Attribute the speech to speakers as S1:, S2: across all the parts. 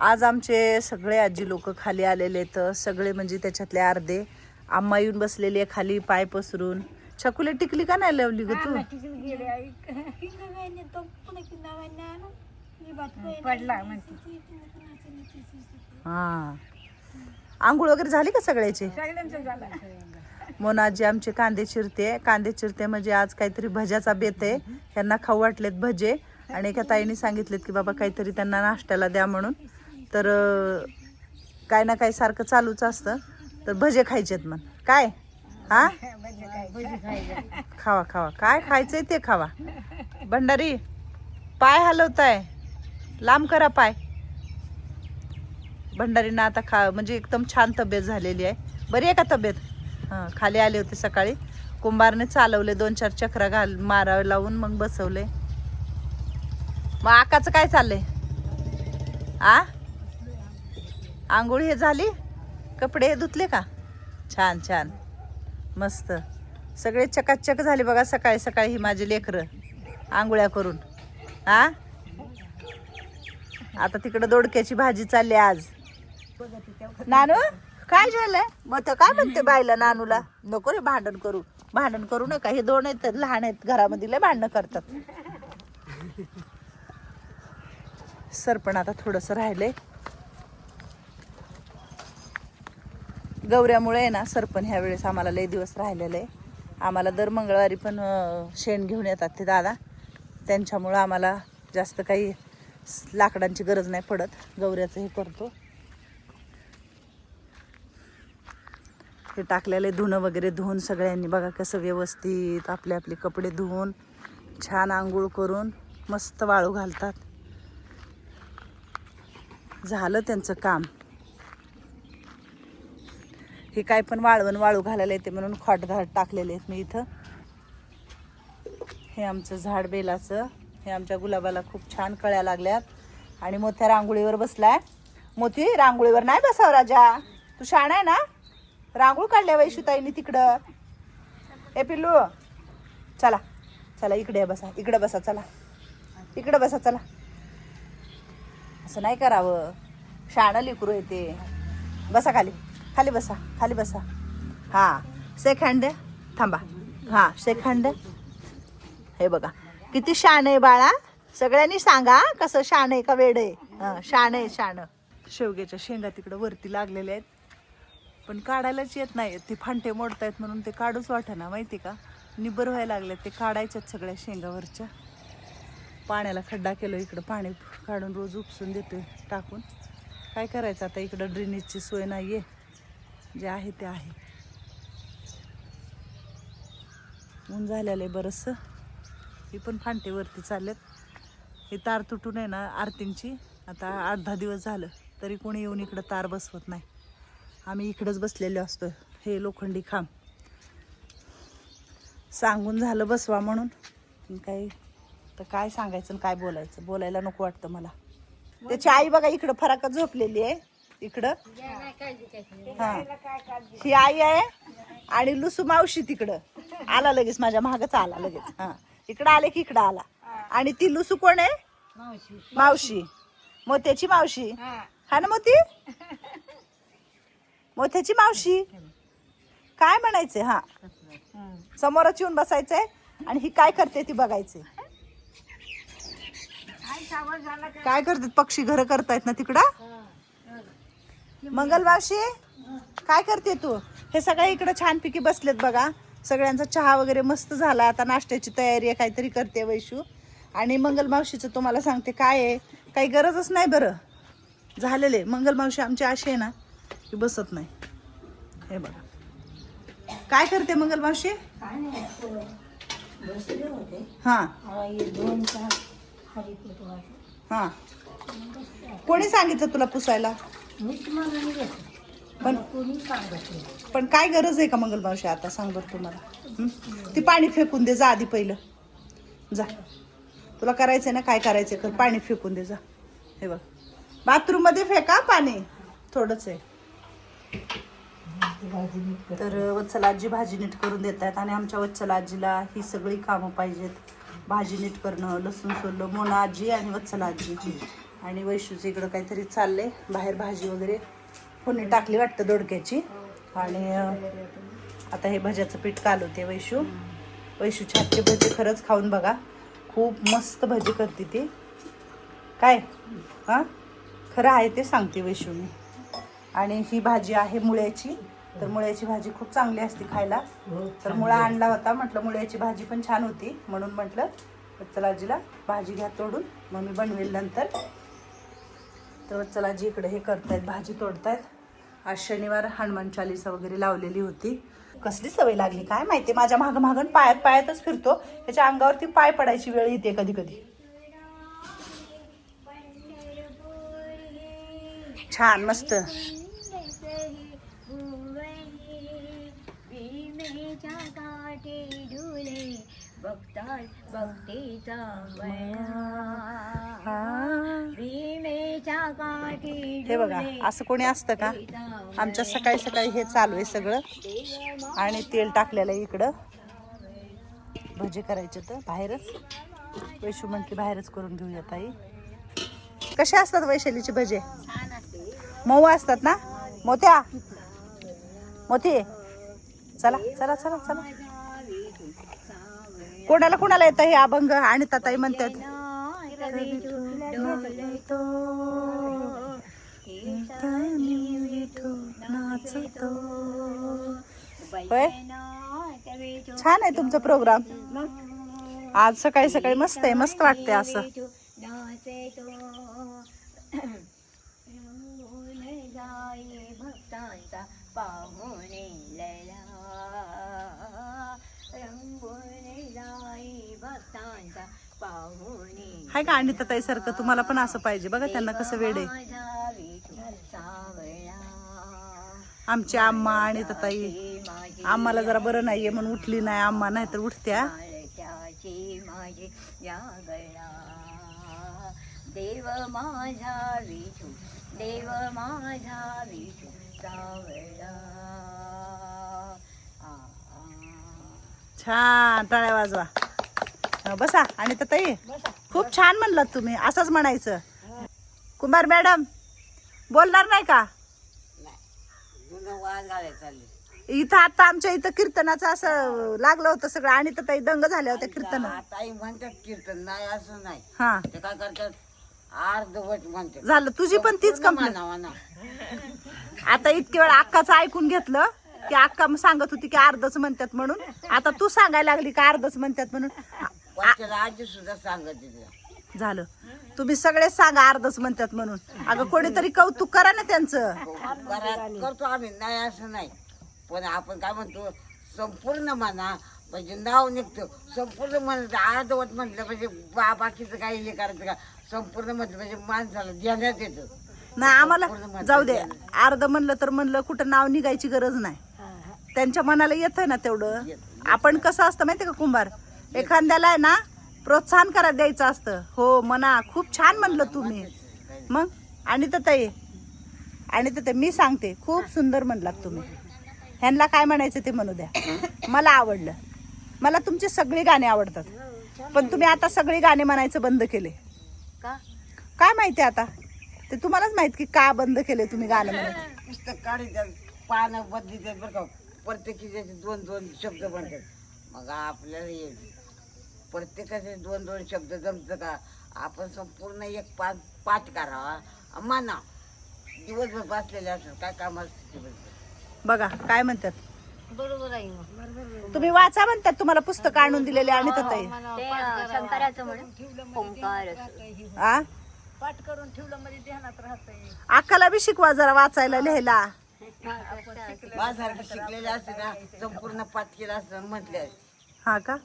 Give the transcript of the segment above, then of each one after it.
S1: आज आमचे सगळे आजी लोक खाली आलेले तर सगळे म्हणजे त्याच्यातले अर्धे. आम्हा येऊन बसलेली आहे खाली पाय पसरून. छकुले टिकली का नाही लावली ग तू? हा आंघोळ वगैरे झाली का सगळ्याची?
S2: सगळ्यांचं झालं.
S1: मोनाजी आमचे कांदे चिरते. कांदे चिरते म्हणजे आज काहीतरी भज्याचा बेत आहे. यांना खाऊ वाटलेत भजे. आणि एका ताईने सांगितलेत की बाबा काहीतरी त्यांना नाश्त्याला द्या म्हणून. तर काय ना काय सारखं चालूच असतं. तर भजे खायचेत मग काय? हा? खावा खावा. काय खायचंय ते खावा. भंडारी पाय हलवताय. लांब करा पाय. भंडारींना आता खा म्हणजे एकदम छान तब्येत झालेली आहे. बरी आहे का तब्येत? हां खाली आले होते सकाळी. कुंभारने चालवले दोन चार चक्रा घाल मारावे लावून मग बसवले. मग आकाचं काय चाललंय? आ? आंघोळ हे झाली? कपडे हे धुतले का? छान छान. मस्त. सगळे चकाचक झाले बघा सकाळी सकाळी ही माझी लेकरं. आंघोळ्या करून. हा आता तिकडं दोडक्याची भाजी चालली आज. नानू काय झालं? मग तर काय म्हणते बाईला नानूला? नको रे भांडण करू. भांडण करू नका. हे दोन आहेत लहान आहेत घरामध्ये लय भांडणं करतात. सर पण आता थोडस राहिलंय. गौऱ्यामुळे आहे ना सरपण ह्या वेळेस आम्हाला लय दिवस राहिलेलं आहे. आम्हाला दर मंगळवारी पण शेण घेऊन येतात ते दादा. त्यांच्यामुळं आम्हाला जास्त काही लाकडांची गरज नाही पडत. गौऱ्याचं हे करतो. हे टाकलेले धुणं वगैरे धुवून सगळ्यांनी बघा कसं व्यवस्थित आपले आपले कपडे धुवून छान आंघोळ करून मस्त वाळू घालतात. झालं त्यांचं काम. हे काय पण वाळवण वाळू घालायला येते म्हणून खॉट घाट टाकलेले आहेत मी इथं. हे आमचं झाड बेलाचं. हे आमच्या गुलाबाला खूप छान कळ्या लागल्यात. आणि मोठ्या रांगोळीवर बसलाय. मोती रांगोळीवर नाही बसाव राजा. तू शाण आहे ना? रांगोळ काढल्या वैशुताईनी तिकडं. ए पिल्लू. चला. चला इकडे या बसा. इकडं बसा चला. इकडं बसा चला. असं नाही करावं. शाणं लिकरू येते. बसा खाली. खाली बसा खाली बसा. हां शेक हँड द्या थांबा. हां शेक हँड द्या हे बघा. किती शान आहे बाळा. सगळ्यांनी सांगा कसं शान आहे का वेड आहे. हां शान आहे शान. शेवग्याच्या शेंगा तिकडं वरती लागलेल्या आहेत. पण काढायलाच येत नाही. ते फांटे मोडतायत म्हणून ते काढूच वाटेना माहिती का? निबर व्हायला लागले ते काढायच्यात सगळ्या शेंगावरच्या. पाण्याला खड्डा केलो इकडं. पाणी काढून रोज उपसून देतोय टाकून. काय करायचं आता? इकडं ड्रेनेजची सोय नाही आहे जे आहे ते आहे. ऊन झालेलं आहे बरंचसं. ही पण फांटेवरती चाललेत. ही तार तुटून आहे ना आरतींची. आता आठ दहा दिवस झालं तरी कोणी येऊन इकडं तार बसवत नाही. आम्ही इकडंच बसलेले असतो. हे लोखंडी खांब. सांगून झालं बसवा म्हणून. काही तर काय सांगायचं आणि काय बोलायचं? बोलायला नको वाटतं मला. त्याची आई बघा इकडं फराकात झोपलेली आहे. इकडं. हा. ही. आई आहे आणि लुसू मावशी तिकडं. आला लगेच माझ्या मागच आला लगेच. हा. इकडं आले की इकडं आला. आणि ती लुसू कोण आहे?
S2: मावशी.
S1: मोत्याची मावशी.
S2: हा.
S1: हा ना मोती? मोत्याची मावशी. काय म्हणायचंय? हा. समोरच येऊन बसायचंय आणि ही काय करते ती बघायचे काय करतात पक्षी? घर करतायत ना तिकडं? मंगल मावशी काय करते तू? हे सगळे इकडं छानपैकी बसलेत बघा. सगळ्यांचा चहा वगैरे मस्त झाला. आता नाश्त्याची तयारी आहे काहीतरी करते वैशू. आणि मंगल मावशीचं तुम्हाला सांगते काय आहे. काही गरजच नाही बरं. झालेले मंगल मावशी आमची अशी आहे ना की बसत नाही. हे बघा. काय करते मंगल मावशी? हां. हां. कोणी सांगितलं तुला पुसायला?
S2: मीच
S1: पण
S2: कोणी सांगत
S1: पण काय गरज आहे का मंगल मावशी? आता सांग बरं तुम्हाला. हं? ती पाणी फेकून दे जा आधी पहिलं. जा. तुला करायचंय ना काय करायचंय कर पाणी फेकून दे जा. हे बघ. बाथरूममध्ये फेका पाणी. थोडंच आहे. तर वत्सल आजी भाजी नीट करून देत आहेत आणि आमच्या वत्सल आजीला ही सगळी कामं पाहिजेत. भाजी नीट करणं लसूण सोललं मोना आजी आणि वत्सल आजी. आणि वैशूचं इकडं काहीतरी चाललंय. बाहेर भाजी वगैरे कोणी टाकली वाटतं दोडक्याची. आणि आता हे भज्याचं पीठ कालवते वैशू. वैशूच्या हातचे भजी खरंच खाऊन बघा. खूप मस्त भजी करते ती. काय? हां? खरं आहे ते सांगते वैशू मी. आणि ही भाजी आहे मुळ्याची. तर मुळ्याची भाजी खूप चांगली असते खायला. तर मुळा आणला होता. म्हटलं मुळ्याची भाजी पण छान होती. म्हणून म्हटलं वत्सलाजीला भाजी घ्या तोडून. मग मी बनवेल नंतर. तर चला जी इकडे हे करतायत भाजी तोडतायत. आज शनिवार हनुमान चालिसा वगैरे लावलेली होती. कसली सवय लागली? काय माहिती? माझ्या मागं मागं पायात पायातच फिरतो. त्याच्या अंगावरती पाय पडायची वेळ येते कधी कधी. छान मस्त.
S3: बघतात भक्तीचा
S1: हे. बघा असं कोणी असतं का? आमच्या सकाळी सकाळी हे चालू आहे सगळं. आणि तेल टाकलेलं आहे इकडं. भजे करायचे तर बाहेरच. वैशू म्हटली बाहेरच करून घेऊया ताई. कसे असतात वैशालीचे भजे? मऊ असतात ना? मोत्या? मोती? चला चला चला चला. कोणाला कोणाला येतं हे अभंग? आणि ताई म्हणतात. होय? छान आहे तुमचा प्रोग्राम. आज सकाळी सकाळी मस्त आहे मस्त वाटतंय असं.
S3: भक्तांचा पाहुणे लला रंगून जाई भक्तांचा पाहुणे
S1: हाय का आणि ताई सारखं? तुम्हाला पण असं पाहिजे. बघा त्यांना कसं वेड आहे. आमची आम्मा आणि ताई. आम्हाला जरा बरं नाहीये म्हणून उठली नाही आम्हा नाही तर उठत्या
S3: देव माझा विठू देव माझा विठू सावळा.
S1: छान टाळ्या वाजवा. बसा. आणि ताई खूप छान म्हणलात तुम्ही असंच म्हणायचं. कुमार मॅडम बोलणार नाही का? इथं आता आमच्या इथं कीर्तनाचं असं लागलं होतं सगळं. आणि तर ताई दंग झाल्या होत्या कीर्तन
S4: ताई म्हणतात कीर्तन नाही असं नाही.
S1: हा.
S4: ते काय करतात? अर्धवट म्हणतात.
S1: झालं तुझी पण तीच कंप्लेंट आता इतके वेळ अक्काचं ऐकून घेतलं की अक्का सांगत होती की अर्धच म्हणतात म्हणून. आता तू सांगायला लागली का अर्धच म्हणतात म्हणून?
S4: आजी सुद्धा सांगत
S1: झालं. तुम्ही सगळेच सांगा अर्धच म्हणतात म्हणून. अगं कोणीतरी कौतुक करा ना त्यांचं.
S4: करा- करतो आम्ही. नाही असं नाही. पण आपण काय म्हणतो संपूर्ण म्हणा म्हणजे नाव निघतं. संपूर्ण म्हणलं अर्धवट म्हटलं म्हणजे बा बाकीचं काही हे करायचं का? संपूर्ण म्हटलं म्हणजे माणसाला ध्यानात येतं.
S1: नाही आम्हाला जाऊ दे. अर्ध म्हणलं तर म्हणलं कुठं नाव निघायची गरज नाही. त्यांच्या मनाला येतंय ना तेवढं. आपण कसं असतं माहितीये का कुंभार? एखाद्याला आहे ना प्रोत्साहन करा द्यायचं असतं. हो म्हणा खूप छान म्हणलं तुम्ही. मग? आणि तर ताई. आणि तर ते मी सांगते खूप सुंदर म्हणलात तुम्ही. ह्यांना काय म्हणायचं ते म्हणू द्या. मला आवडलं. मला तुमचे सगळे गाणे आवडतात. पण तुम्ही आता सगळे गाणे म्हणायचं बंद केले.
S3: का?
S1: काय माहिती आता? ते तुम्हालाच माहीत की का बंद केले तुम्ही गाणं म्हणत
S4: पुस्तक पानं बदलितात बरं का. प्रत्येकीचे दोन दोन शब्द म्हणतात मग आपल्याला प्रत्येकाचे दोन दोन शब्द जमतं का आपण संपूर्ण एक पाच पाठ करावा माना. दिवसभर बसलेले असतात काय काम असते
S1: बघा काय म्हणतात?
S3: बरोबर आहे मग.
S1: तुम्ही वाचा म्हणतात तुम्हाला पुस्तक आणून दिलेले आणि ताई
S3: ते अं, शंकराचं म्हण ओंकार
S1: आ? अक्काला बी शिकवा जरा वाचायला लिहायला.
S4: माझ्यासारखे शिकलेले असते ना संपूर्ण पाठ केलं असतं म्हटले.
S1: हा का?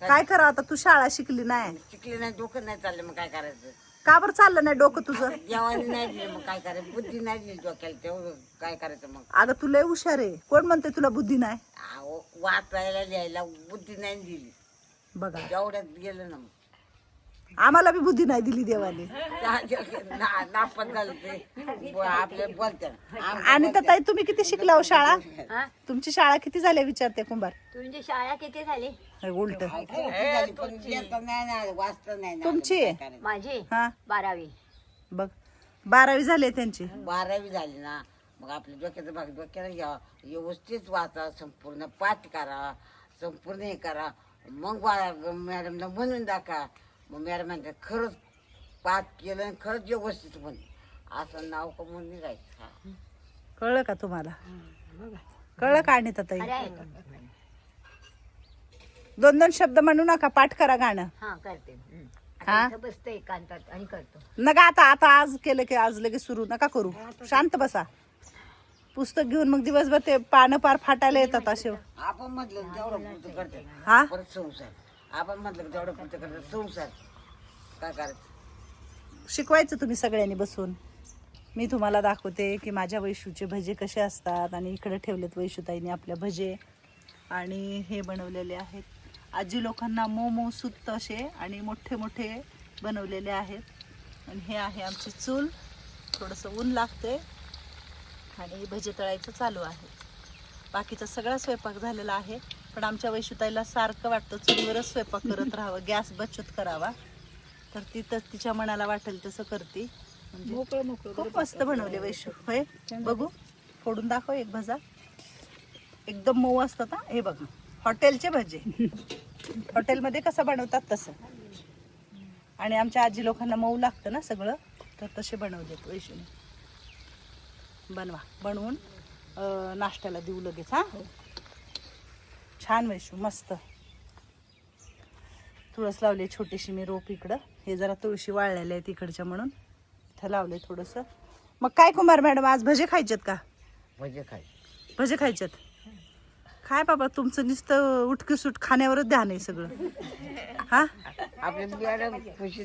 S1: काय करा आता? तू शाळा शिकली नाही.
S4: शिकले नाही डोकं नाही चाललं मग काय करायचं?
S1: का बरं चाललं नाही डोकं तुझं?
S4: देवाने नाही दिलं मग काय करायचं? बुद्धी नाही दिली डोक्याला तेवढं काय करायचं मग?
S1: अगं तू लय हुशार आहे. कोण म्हणते तुला बुद्धी नाही?
S4: अहो, वाचायला लिहायला बुद्धी नाही दिली.
S1: बघा.
S4: एवढ्यात गेलं ना मग.
S1: आम्हाला बी बुद्धी नाही दिली देवाने. आणि तर ताई तुम्ही किती शिकला हो? शाळा तुमची शाळा किती झाली विचारते कुंभार?
S3: तुमची शाळा किती झाली?
S1: उलट. तुमची?
S3: माझी?
S1: हा?
S3: बारावी.
S1: बघ बारावी झाली त्यांची.
S4: बारावी झाली ना. मग आपल्या डोक्याचं भाग डोक्याला घ्या. व्यवस्थित वाचा संपूर्ण पाठ करा संपूर्ण हे करा. मग बा- मॅडमला म्हणून दाखवा. मग मॅडम म्हणतात खरंच पाठ केलं आणि खरंच व्यवस्थित म्हण असं नाव कमवून निघायचं.
S1: कळलं का तुम्हाला? कळलं का आणि ताई? दोन दोन शब्द म्हणू नका पाठ करा गाणं.
S3: हा करते.
S1: हा?
S3: आता इथं बसते एकांतात आणि करतो.
S1: नका आता आता आज केलं की आज लगेच सुरू नका करू. शांत बसा. पुस्तक घेऊन मग दिवसभर ते पानं पार फाटायला येतात असे.
S4: आपण म्हटलं की तेवढं पुरतं करते.
S1: हा?
S4: परत संसार. आपण म्हटलं की तेवढं पुरतं करते. संसार. काय करायचं?
S1: शिकवायचं तुम्ही सगळ्यांनी बसून. मी तुम्हाला दाखवते की माझ्या वैशूचे भजे कसे असतात आणि इकडे ठेवलेत वैशूताईने आपल्या भजे. आणि हे बनवलेले आहेत. आजी लोकांना मोमो सुत्त असे आणि मोठे मोठे बनवलेले आहेत. आणि हे आहे आमची चूल. थोडंसं ऊन लागते आणि भजे तळायचं चालू आहे. बाकीचा सगळा स्वयंपाक झालेला आहे. पण आमच्या वैशुताईला सारखं वाटतं चुलीवरच स्वयंपाक करत राहावं गॅस बचत करावा. तर ती तर तिच्या मनाला वाटेल तसं करते. म्हणजे खूप मस्त बनवले वैशू. होय? बघू. फोडून दाखव एक भजा. एकदम मऊ असतात हा हे बघ. हॉटेलचे भजे. हॉटेलमध्ये कसं बनवतात तसं. आणि आमच्या आजी लोकांना मऊ लागतं ना सगळं तर तसे बनवलेत वैशूने. बनवा. बनवून नाश्त्याला देऊ लगेच हा. छान वैशू मस्त. तुळस लावली छोटीशी मी रोप इकडं. हे जरा तुळशी वाळलेल्या आहेत इकडच्या म्हणून. इथं लावले थोडंसं. मग काय कुमार मॅडम आज भजे खायचेत का?
S4: म्हणजे काय
S1: भजे खायचेत? काय बाबा तुमचं नुसतं उठकीसूट खाण्यावरच ध्यान आहे सगळं. हा?
S4: आपल्या मॅडम खुशी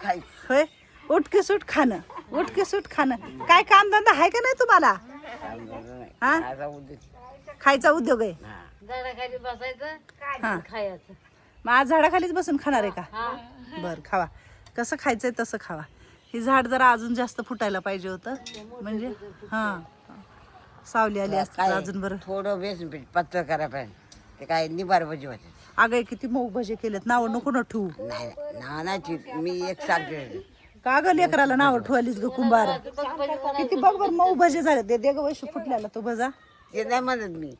S4: खायचं
S1: होय? उठकीसूट खाणं. उठकीसूट खाणं. काय कामधंदा आहे का नाही तुम्हाला? खायचा उद्योग आहे.
S4: हा.
S3: झाडाखाली बसायचं
S1: हा
S3: खायचं
S1: मग आज झाडाखालीच बसून खाणार आहे का? बर खावा. कसं खायचंय तसं खावा. हे झाड जरा अजून जास्त फुटायला पाहिजे होतं. म्हणजे हा. सावली आली असती तर
S4: काय?
S1: अजून बरं.
S4: थोडं बेसन पीठ पातळ करा पाहिजे ते काय निबार भजी होते.
S1: अगं किती मऊ भजे केलेत. नाव नको ना ठेवू.
S4: नाही नानाची मी एक सांगते
S1: का ग लेकराला नाव ठेवालीस ग कुंभार? किती बघ बरं मऊ भजे झाले ते दे ग वैशू फुटल्याला तो भजा.
S4: ते नाही म्हणत मी.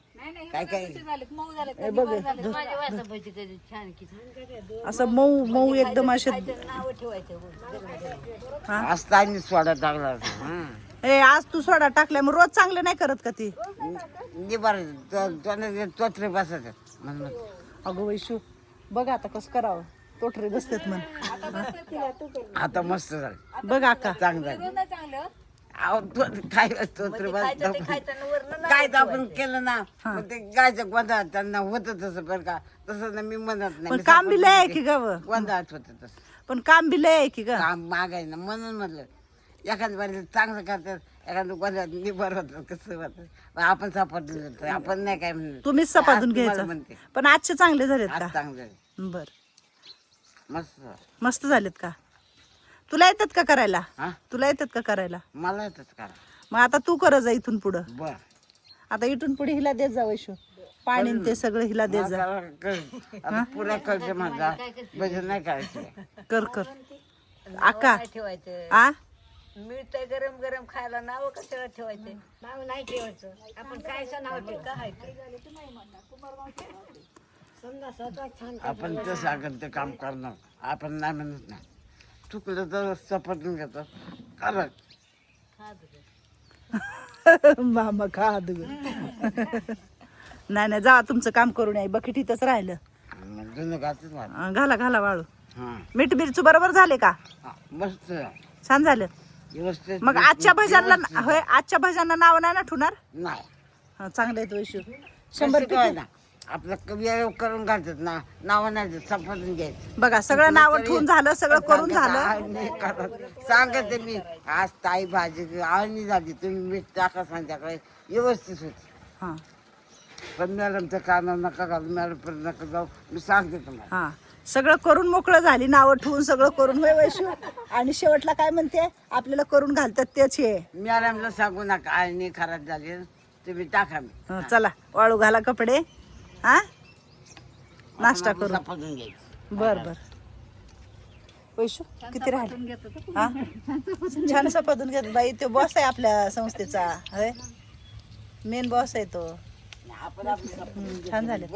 S4: काय काय?
S1: हे बघ.
S3: माझ्या कधी छान
S1: असं मऊ मऊ एकदम असे
S3: नाव ठेवायचं
S1: हा?
S4: असता आणि सोडा टाकला होता.
S1: ए आज तू सोडा टाकलाय मग रोज चांगलं नाही करत का ती.
S4: निबार तोत्रे बसायचं म्हणून.
S1: अगं वैशू बघ आता कसं करावं. तोटरे बसतेत म्हण.
S4: आता मस्त झालं.
S1: बघ आका.
S4: चांगलं झालं. अहो, तो- काय तर आपण केलं ना मग ते गायचं गोंधळात त्यांना होत तसं बरं का. तसं ना मी म्हणत नाही.
S1: पण
S4: मी
S1: काम बी लय आहे की. ग
S4: गोंधळात होत तसं.
S1: पण काम बी लय आहे की ग?
S4: काम मागाय ना म्हणून म्हटलं एखाद्या बारी चांगलं करतात एखादं गोंधळात निबर होतं कसं होतं. आपण सापडलं होतं आपण नाही काय म्हणलं
S1: तुम्हीच सपाटून
S4: आज तुम्हाला
S1: घ्यायचं.
S4: म्हणते.
S1: पण आजचे चांगले झालेत
S4: आज
S1: का?
S4: चांगलं आहे.
S1: बर.
S4: मस्त.
S1: मस्त झालेत का? तुला येतात का करायला?
S4: हा?
S1: तुला येतात का करायला?
S4: मला येतच करा
S1: मग आता तू कर जा इथून पुढं.
S4: बर.
S1: आता इथून पुढे हिला देत जा वैशू. पाणी न ते सगळं हिला देत जा.
S4: आता पुरा कळते माझा. भजन नाही करायचं.
S1: कर कर. आका.
S3: ठेवायचं
S1: आ
S3: मिळतंय गरम गरम खायला नाव कशाला ठेवायचे? नाव नाही ठेवायचं. आपण कायचं नाव ठेव? का
S2: समजा स्वतः छान
S4: आपण ते सांगत ते काम करणार. आपण नाही म्हणत नाही. चुकलं तर सपाटून घेतो करा
S1: मामा खा नाही नाही जा तुमचं काम करून या. बकेट इथंच राहिलं.
S4: मग जुनं घातच मला
S1: अं, घाला घाला वाळू.
S4: हा.
S1: मीठ मिरचू बरोबर झाले का?
S4: हा, मस्त.
S1: छान झालं.
S4: व्यवस्थित
S1: मग आजच्या भजनला होय आजच्या भजनला नाव नाही ना
S4: नाही.
S1: हा, चांगलं आहे वैशू
S4: शंभर
S1: शंभर
S4: ना आपलं कवी करून घालतात ना नाव नाही सपाटून घ्यायचं.
S1: बघा सगळं नाव ठेवून झालं सगळं करून झालं.
S4: सांगते मी आज ताई भाजी आळणी झाली तुम्ही मीठ टाका संध्याकाळी व्यवस्थित होती.
S1: हा.
S4: पण मॅडमच्या कानावर नका घालू मॅडम पण नका जाऊ मी सांगते तुम्हाला.
S1: हा. सगळं करून मोकळं झाली नावं ठेवून सगळं करून होय वैशू आणि शेवटला काय म्हणते? आपल्याला करून घालतात तेच हे.
S4: मॅडमला सांगू नका आळणी खराब झाली तुम्ही टाका मी.
S1: हं, चला वाळू घाला कपडे. हा? नाश्ता
S4: आपण
S1: करू
S4: घ्यायचं.
S1: बर बर. पैशू किती राहिले? हा? छान सपादून घेत. बाई तो बॉस आहे आपल्या संस्थेचा. अरे मेन बॉस आहे तो.
S4: आपण आपलं
S1: हम्म, छान झाले.